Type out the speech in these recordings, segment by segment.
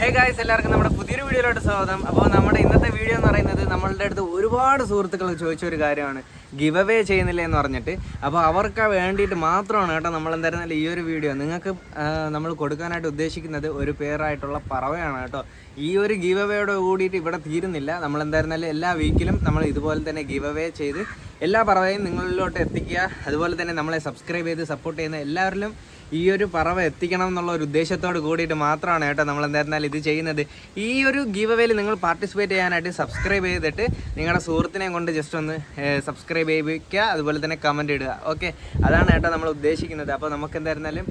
Hey guys എല്ലാവർക്കും നമ്മുടെ പുതിയൊരു വീഡിയോയിലോട്ട് സ്വാഗതം. അപ്പോൾ നമ്മുടെ ഇന്നത്തെ വീഡിയോ എന്ന് പറയുന്നത് നമ്മളുടെ അടുത്ത് ഒരുപാട് സുഹൃത്തുക്കൾ ചോദിച്ച ഒരു കാര്യമാണ്. ഗിവ് അവേ ചെയ്യുന്നില്ല എന്ന് പറഞ്ഞിട്ട്. അപ്പോൾ അവർക്ക് വേണ്ടിയിട്ട് മാത്രമാണ് കേട്ടോ നമ്മൾ എന്തായിരുന്നാലും ഈ ഒരു വീഡിയോ. നിങ്ങൾക്ക് നമ്മൾ കൊടുക്കാനായിട്ട് ഉദ്ദേശിക്കുന്നത് ഒരു പേരായിട്ടുള്ള പറവയാണ് കേട്ടോ. ഈ ഒരു ഗിവ് അവേയോട് കൂടിയിട്ട് ഇവിടെ തീരുന്നില്ല. നമ്മൾ എന്തായിരുന്നാലും എല്ലാ വീക്കിലും നമ്മൾ ഇതുപോലെ തന്നെ ഗിവ് അവേ ചെയ്ത് എല്ലാ പറവയും നിങ്ങളിലോട്ട് എത്തിക്കുക. അതുപോലെ തന്നെ നമ്മളെ സബ്സ്ക്രൈബ് ചെയ്ത് സപ്പോർട്ട് ചെയ്യുന്ന എല്ലാവരിലും ഈ ഒരു പറവ എത്തിക്കണം എന്നുള്ള ഒരു ഉദ്ദേശത്തോട് കൂടിയിട്ട് മാത്രമാണ് കേട്ടോ നമ്മൾ എന്തായിരുന്നാലും ഇത് ചെയ്യുന്നത്. ഈ ഒരു ഗീവ് അവേയിൽ നിങ്ങൾ പാർട്ടിസിപ്പേറ്റ് ചെയ്യാനായിട്ട് സബ്സ്ക്രൈബ് ചെയ്തിട്ട് നിങ്ങളുടെ സുഹൃത്തിനെ കൊണ്ട് ജസ്റ്റ് ഒന്ന് സബ്സ്ക്രൈബ് ചെയ്യിക്കുക അതുപോലെ തന്നെ കമന്റ് ഇടുക. ഓക്കെ അതാണ് കേട്ടോ നമ്മൾ ഉദ്ദേശിക്കുന്നത്. അപ്പോൾ നമുക്ക് എന്തായിരുന്നാലും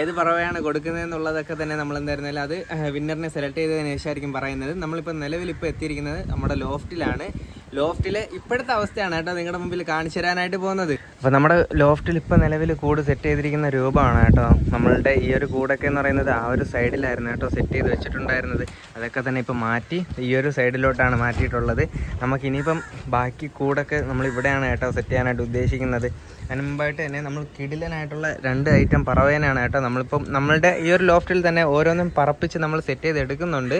ഏത് പറവയാണ് കൊടുക്കുന്നതെന്നുള്ളതൊക്കെ തന്നെ നമ്മൾ എന്തായിരുന്നാലും അത് വിന്നറിനെ സെലക്ട് ചെയ്തതിന് ശേഷമായിരിക്കും പറയുന്നത്. നമ്മളിപ്പോൾ നിലവിൽ ഇപ്പോൾ എത്തിയിരിക്കുന്നത് നമ്മുടെ ലോഫ്റ്റിലാണ് ലോഫ്റ്റിലെ ഇപ്പോഴത്തെ അവസ്ഥയാണ് കേട്ടോ നിങ്ങളുടെ മുമ്പിൽ കാണിച്ചു തരാനായിട്ട് പോകുന്നത്. അപ്പോൾ നമ്മുടെ ലോഫ്റ്റിൽ ഇപ്പോൾ നിലവിൽ കൂട് സെറ്റ് ചെയ്തിരിക്കുന്ന രൂപമാണ് കേട്ടോ. നമ്മളുടെ ഈ ഒരു കൂടൊക്കെ എന്ന് പറയുന്നത് ആ ഒരു സൈഡിലായിരുന്നു കേട്ടോ സെറ്റ് ചെയ്ത് വെച്ചിട്ടുണ്ടായിരുന്നത്. അതൊക്കെ തന്നെ ഇപ്പോൾ മാറ്റി ഈ ഒരു സൈഡിലോട്ടാണ് മാറ്റിയിട്ടുള്ളത്. നമുക്ക് ഇനിയിപ്പം ബാക്കി കൂടൊക്കെ നമ്മൾ ഇവിടെയാണ് കേട്ടോ സെറ്റ് ചെയ്യാനായിട്ട് ഉദ്ദേശിക്കുന്നത്. അതിന് മുമ്പായിട്ട് തന്നെ നമ്മൾ കിടിലനായിട്ടുള്ള രണ്ട് ഐറ്റം പറവേനാണ് കേട്ടോ നമ്മളിപ്പം നമ്മളുടെ ഈ ഒരു ലോഫ്റ്റിൽ തന്നെ ഓരോന്നും പറപ്പിച്ച് നമ്മൾ സെറ്റ് ചെയ്ത് എടുക്കുന്നുണ്ട്.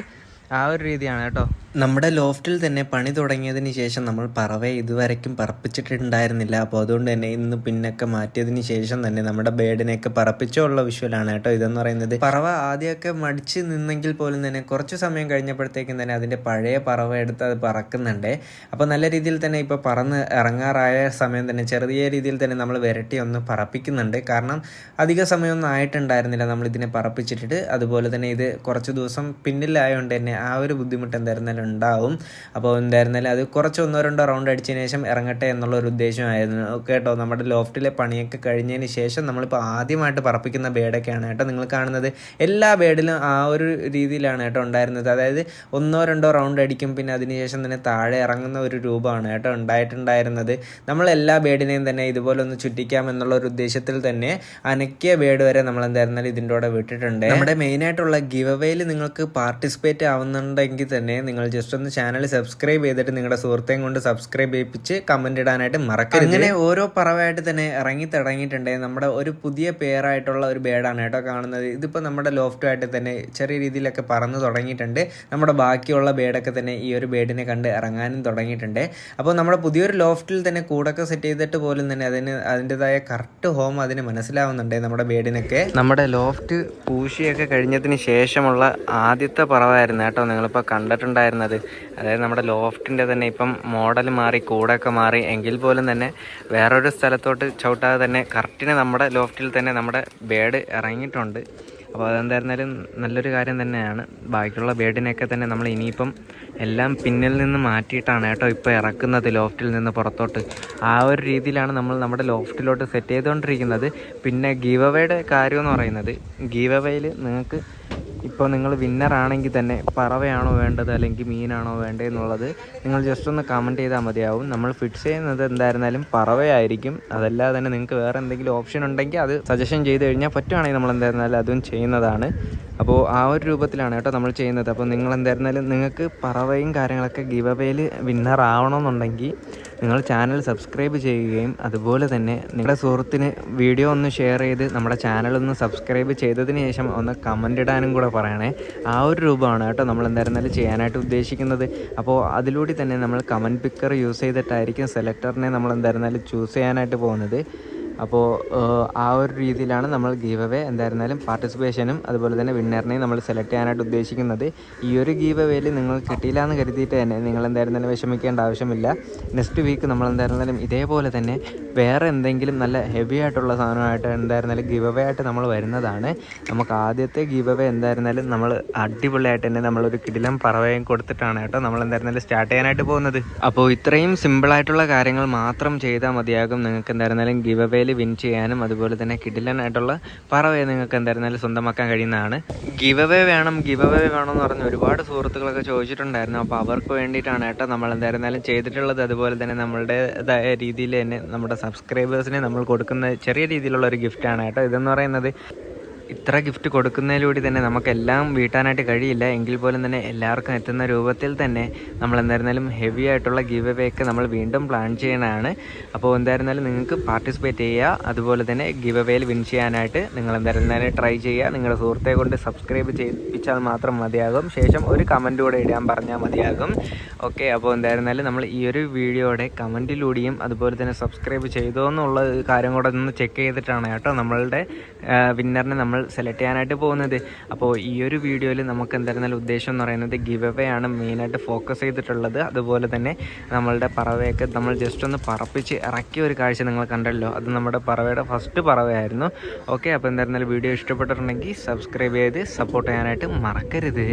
ആ ഒരു രീതിയാണ് കേട്ടോ. നമ്മുടെ ലോഫ്റ്റിൽ തന്നെ പണി തുടങ്ങിയതിന് ശേഷം നമ്മൾ പറവയെ ഇതുവരയ്ക്കും പറപ്പിച്ചിട്ടുണ്ടായിരുന്നില്ല. അപ്പോൾ അതുകൊണ്ട് തന്നെ ഇന്ന് പിന്നൊക്കെ മാറ്റിയതിന് ശേഷം തന്നെ നമ്മുടെ ബേഡിനെയൊക്കെ പറപ്പിച്ചുള്ള വിഷ്വലാണ് കേട്ടോ ഇതെന്ന് പറയുന്നത്. പറവ ആദ്യമൊക്കെ മടിച്ച് നിന്നെങ്കിൽ പോലും തന്നെ കുറച്ച് സമയം കഴിഞ്ഞപ്പോഴത്തേക്കും തന്നെ അതിന്റെ പഴയ പറവ എടുത്ത് അത് പറക്കുന്നുണ്ട്. അപ്പോൾ നല്ല രീതിയിൽ തന്നെ ഇപ്പോൾ പറന്ന് ഇറങ്ങാറായ സമയം തന്നെ ചെറിയ രീതിയിൽ തന്നെ നമ്മൾ വിരട്ടി ഒന്ന് പറപ്പിക്കുന്നുണ്ട്. കാരണം അധിക സമയമൊന്നും ആയിട്ടുണ്ടായിരുന്നില്ല നമ്മൾ ഇതിനെ പറപ്പിച്ചിട്ടിട്ട്. അതുപോലെ തന്നെ ഇത് കുറച്ച് ദിവസം പിന്നിലായതുകൊണ്ട് തന്നെ ആ ഒരു ബുദ്ധിമുട്ട് എന്തായിരുന്നാലും ഉണ്ടാവും. അപ്പോൾ എന്തായിരുന്നാലും അത് കുറച്ച് ഒന്നോ രണ്ടോ റൗണ്ട് അടിച്ചതിന് ശേഷം ഇറങ്ങട്ടെ എന്നുള്ള ഒരു ഉദ്ദേശമായിരുന്നു കേട്ടോ നമ്മുടെ ലോഫ്റ്റിലെ പണിയൊക്കെ കഴിഞ്ഞതിന് ശേഷം നമ്മളിപ്പോൾ ആദ്യമായിട്ട് പറപ്പിക്കുന്ന ബേഡൊക്കെയാണ് കേട്ടോ നിങ്ങൾ കാണുന്നത്. എല്ലാ ബേഡിലും ആ ഒരു രീതിയിലാണ് കേട്ടോ ഉണ്ടായിരുന്നത്. അതായത് ഒന്നോ രണ്ടോ റൗണ്ട് അടിക്കും പിന്നെ അതിനുശേഷം തന്നെ താഴെ ഇറങ്ങുന്ന ഒരു രൂപമാണ് കേട്ടോ ഉണ്ടായിട്ടുണ്ടായിരുന്നത്. നമ്മൾ എല്ലാ ബേഡിനെയും തന്നെ ഇതുപോലെ ഒന്ന് ചുറ്റിക്കാം എന്നുള്ള ഒരു ഉദ്ദേശത്തിൽ തന്നെ അനക്കിയ ബേഡ് വരെ നമ്മൾ എന്തായിരുന്നാലും ഇതിന്റെ കൂടെ വിട്ടിട്ടുണ്ട്. നമ്മുടെ മെയിനായിട്ടുള്ള ഗിവ് അവയിൽ നിങ്ങൾക്ക് പാർട്ടിസിപ്പേറ്റ് ആവുന്നുണ്ടെങ്കിൽ തന്നെ നിങ്ങൾ ജസ്റ്റ് ഒന്ന് ചാനൽ സബ്സ്ക്രൈബ് ചെയ്തിട്ട് നിങ്ങളുടെ സുഹൃത്തെയും കൊണ്ട് സബ്സ്ക്രൈബ് ചെയ്യിപ്പിച്ച് കമന്റ് ഇടാനായിട്ട് മറക്കരുത്. അങ്ങനെ ഓരോ പറവായിട്ട് തന്നെ ഇറങ്ങി തുടങ്ങിയിട്ടുണ്ട് നമ്മുടെ ഒരു പുതിയ പേരായിട്ടുള്ള ഒരു ബേഡാണ് കേട്ടോ കാണുന്നത്. ഇതിപ്പോൾ നമ്മുടെ ലോഫ്റ്റുമായിട്ട് തന്നെ ചെറിയ രീതിയിലൊക്കെ പറന്ന് തുടങ്ങിയിട്ടുണ്ട്. നമ്മുടെ ബാക്കിയുള്ള ബേഡൊക്കെ തന്നെ ഈ ഒരു ബേഡിനെ കണ്ട് ഇറങ്ങാനും തുടങ്ങിയിട്ടുണ്ട്. അപ്പോൾ നമ്മുടെ പുതിയൊരു ലോഫ്റ്റിൽ തന്നെ കൂടൊക്കെ സെറ്റ് ചെയ്തിട്ട് പോലും തന്നെ അതിന് അതിന്റെതായ കറക്റ്റ് ഹോം അതിന് മനസ്സിലാവുന്നുണ്ട് നമ്മുടെ ബേഡിനൊക്കെ. നമ്മുടെ ലോഫ്റ്റ് പൂശിയൊക്കെ കഴിഞ്ഞതിന് ശേഷമുള്ള ആദ്യത്തെ പറവായിരുന്നു കേട്ടോ നിങ്ങളിപ്പോൾ കണ്ടിട്ടുണ്ടായിരുന്നത്. അതായത് നമ്മുടെ ലോഫ്റ്റിന്റെ തന്നെ ഇപ്പം മോഡൽ മാറി കൂടൊക്കെ മാറി എങ്കിൽ പോലും തന്നെ വേറൊരു സ്ഥലത്തോട്ട് ചവിട്ടാതെ തന്നെ കറക്റ്റിന് നമ്മുടെ ലോഫ്റ്റിൽ തന്നെ നമ്മുടെ ബേഡ് ഇറങ്ങിയിട്ടുണ്ട്. അപ്പോൾ അതെന്തായിരുന്നാലും നല്ലൊരു കാര്യം തന്നെയാണ്. ബാക്കിയുള്ള ബേഡിനെയൊക്കെ തന്നെ നമ്മൾ ഇനിയിപ്പം എല്ലാം പിന്നിൽ നിന്ന് മാറ്റിയിട്ടാണ് കേട്ടോ ഇപ്പോൾ ഇറക്കുന്നത് ലോഫ്റ്റിൽ നിന്ന് പുറത്തോട്ട്. ആ ഒരു രീതിയിലാണ് നമ്മൾ നമ്മുടെ ലോഫ്റ്റിലോട്ട് സെറ്റ് ചെയ്തുകൊണ്ടിരിക്കുന്നത്. പിന്നെ ഗീവ് അവയുടെ കാര്യം എന്ന് പറയുന്നത്. ഗീവ് അവയിൽ നിങ്ങൾക്ക് ഇപ്പോൾ നിങ്ങൾ വിന്നർ ആണെങ്കിൽ തന്നെ പറവയാണോ വേണ്ടത് അല്ലെങ്കിൽ മീനാണോ വേണ്ടത് എന്നുള്ളത് നിങ്ങൾ ജസ്റ്റ് ഒന്ന് കമന്റ് ചെയ്താൽ മതിയാവും. നമ്മൾ ഫിക്സ് ചെയ്യുന്നത് എന്തായിരുന്നാലും പറവയായിരിക്കും. അതല്ലാതെ തന്നെ നിങ്ങൾക്ക് വേറെ എന്തെങ്കിലും ഓപ്ഷൻ ഉണ്ടെങ്കിൽ അത് സജഷൻ ചെയ്ത് കഴിഞ്ഞാൽ പറ്റുവാണെങ്കിൽ നമ്മൾ എന്തായിരുന്നാലും അതും ചെയ്യുന്നതാണ്. അപ്പോൾ ആ ഒരു രൂപത്തിലാണ് കേട്ടോ നമ്മൾ ചെയ്യുന്നത്. അപ്പോൾ നിങ്ങൾ എന്തായിരുന്നാലും നിങ്ങൾക്ക് പറവയും കാര്യങ്ങളൊക്കെ ഗിവ് അവയിൽ വിന്നർ ആവണമെന്നുണ്ടെങ്കിൽ നിങ്ങൾ ചാനൽ സബ്സ്ക്രൈബ് ചെയ്യുകയും അതുപോലെ തന്നെ നിങ്ങളുടെ സുഹൃത്തിന് വീഡിയോ ഒന്ന് ഷെയർ ചെയ്ത് നമ്മുടെ ചാനൽ ഒന്ന് സബ്സ്ക്രൈബ് ചെയ്തതിന് ശേഷം ഒന്ന് കമന്റ് ഇടാനും കൂടെ പറയണേ. ആ ഒരു രൂപമാണ് കേട്ടോ നമ്മൾ എന്തായിരുന്നാലും ചെയ്യാനായിട്ട് ഉദ്ദേശിക്കുന്നത്. അപ്പോൾ അതിലൂടെ തന്നെ നമ്മൾ കമന്റ് പിക്കർ യൂസ് ചെയ്തിട്ടായിരിക്കും സെലക്ടറിനെ നമ്മൾ എന്തായിരുന്നാലും ചൂസ് ചെയ്യാനായിട്ട് പോകുന്നത്. അപ്പോൾ ആ ഒരു രീതിയിലാണ് നമ്മൾ ഗീവ് അവേ. എന്തായിരുന്നാലും പാർട്ടിസിപ്പേഷനും അതുപോലെ തന്നെ വിന്നറിനെയും നമ്മൾ സെലക്ട് ചെയ്യാനായിട്ട് ഉദ്ദേശിക്കുന്നത്. ഈ ഒരു ഗീവ് അവേയിൽ നിങ്ങൾ കിട്ടിയില്ല എന്ന് കരുതിയിട്ട് തന്നെ നിങ്ങൾ എന്തായിരുന്നാലും വിഷമിക്കേണ്ട ആവശ്യമില്ല. നെക്സ്റ്റ് വീക്ക് നമ്മൾ എന്തായിരുന്നാലും ഇതേപോലെ തന്നെ വേറെ എന്തെങ്കിലും നല്ല ഹെവി ആയിട്ടുള്ള സാധനമായിട്ട് എന്തായിരുന്നാലും ഗീവ് അവേ ആയിട്ട് നമ്മൾ വരുന്നതാണ്. നമുക്ക് ആദ്യത്തെ ഗീവ് അവേ എന്തായിരുന്നാലും നമ്മൾ അടിപൊളിയായിട്ട് തന്നെ നമ്മളൊരു കിടിലം പറവയും കൊടുത്തിട്ടാണ് കേട്ടോ നമ്മൾ എന്തായിരുന്നാലും സ്റ്റാർട്ട് ചെയ്യാനായിട്ട് പോകുന്നത്. അപ്പോൾ ഇത്രയും സിമ്പിളായിട്ടുള്ള കാര്യങ്ങൾ മാത്രം ചെയ്താൽ മതിയാകും. നിങ്ങൾക്ക് എന്തായിരുന്നാലും ഗീവ് അവേ വിൻ ചെയ്യാനും അതുപോലെ തന്നെ കിടിലനായിട്ടുള്ള പറവയെ നിങ്ങൾക്ക് എന്തായിരുന്നാലും സ്വന്തമാക്കാൻ കഴിയുന്നതാണ്. ഗിവ് അവേ വേണം ഗിവ് അവേ വേണം എന്ന് പറഞ്ഞ് ഒരുപാട് സുഹൃത്തുക്കളൊക്കെ ചോദിച്ചിട്ടുണ്ടായിരുന്നു. അപ്പോൾ അവർക്ക് വേണ്ടിയിട്ടാണ് കേട്ടോ നമ്മൾ എന്തായിരുന്നാലും ചെയ്തിട്ടുള്ളത്. അതുപോലെ തന്നെ നമ്മളുടേതായ രീതിയിൽ തന്നെ നമ്മുടെ സബ്സ്ക്രൈബേഴ്സിനെ നമ്മൾ കൊടുക്കുന്ന ചെറിയ രീതിയിലുള്ള ഒരു ഗിഫ്റ്റാണ് കേട്ടോ ഇതെന്ന് പറയുന്നത് ഇത്ര ഗിഫ്റ്റ് കൊടുക്കുന്നതിലൂടെ തന്നെ നമുക്കെല്ലാം വീട്ടാനായിട്ട് കഴിയില്ല. എങ്കിൽ പോലും തന്നെ എല്ലാവർക്കും എത്തുന്ന രൂപത്തിൽ തന്നെ നമ്മൾ എന്തായിരുന്നാലും ഹെവി ആയിട്ടുള്ള ഗീവ് അവേ ഒക്കെ നമ്മൾ വീണ്ടും പ്ലാൻ ചെയ്യണതാണ്. അപ്പോൾ എന്തായിരുന്നാലും നിങ്ങൾക്ക് പാർട്ടിസിപ്പേറ്റ് ചെയ്യുക. അതുപോലെ തന്നെ ഗീവ് അവേയിൽ വിൻ ചെയ്യാനായിട്ട് നിങ്ങൾ എന്തായിരുന്നാലും ട്രൈ ചെയ്യുക. നിങ്ങളുടെ സുഹൃത്തെ കൊണ്ട് സബ്സ്ക്രൈബ് ചെയ്യിപ്പിച്ചാൽ മാത്രം മതിയാകും. ശേഷം ഒരു കമന്റ് കൂടെ ഇടാൻ പറഞ്ഞാൽ മതിയാകും. ഓക്കെ അപ്പോൾ എന്തായിരുന്നാലും നമ്മൾ ഈ ഒരു വീഡിയോയുടെ കമന്റിലൂടെയും അതുപോലെ തന്നെ സബ്സ്ക്രൈബ് ചെയ്തോ എന്നുള്ള കാര്യം കൂടെ ഒന്ന് ചെക്ക് ചെയ്തിട്ടാണ് കേട്ടോ നമ്മളുടെ വിന്നറിനെ നമ്മൾ സെലക്ട് ചെയ്യാനായിട്ട് പോകുന്നത്. അപ്പോൾ ഈ ഒരു വീഡിയോയിൽ നമുക്ക് എന്തായിരുന്നാലും ഉദ്ദേശം എന്ന് പറയുന്നത് ഗിവ് അവേ ആണ് മെയിനായിട്ട് ഫോക്കസ് ചെയ്തിട്ടുള്ളത്. അതുപോലെ തന്നെ നമ്മളുടെ പറവയൊക്കെ നമ്മൾ ജസ്റ്റ് ഒന്ന് പറപ്പിച്ച് ഇറക്കിയ ഒരു കാഴ്ച നിങ്ങൾ കണ്ടല്ലോ. അത് നമ്മുടെ പറവയുടെ ഫസ്റ്റ് പറവയായിരുന്നു. ഓക്കെ അപ്പോൾ എന്തായിരുന്നാലും വീഡിയോ ഇഷ്ടപ്പെട്ടിട്ടുണ്ടെങ്കിൽ സബ്സ്ക്രൈബ് ചെയ്ത് സപ്പോർട്ട് ചെയ്യാനായിട്ട് മറക്കരുത്.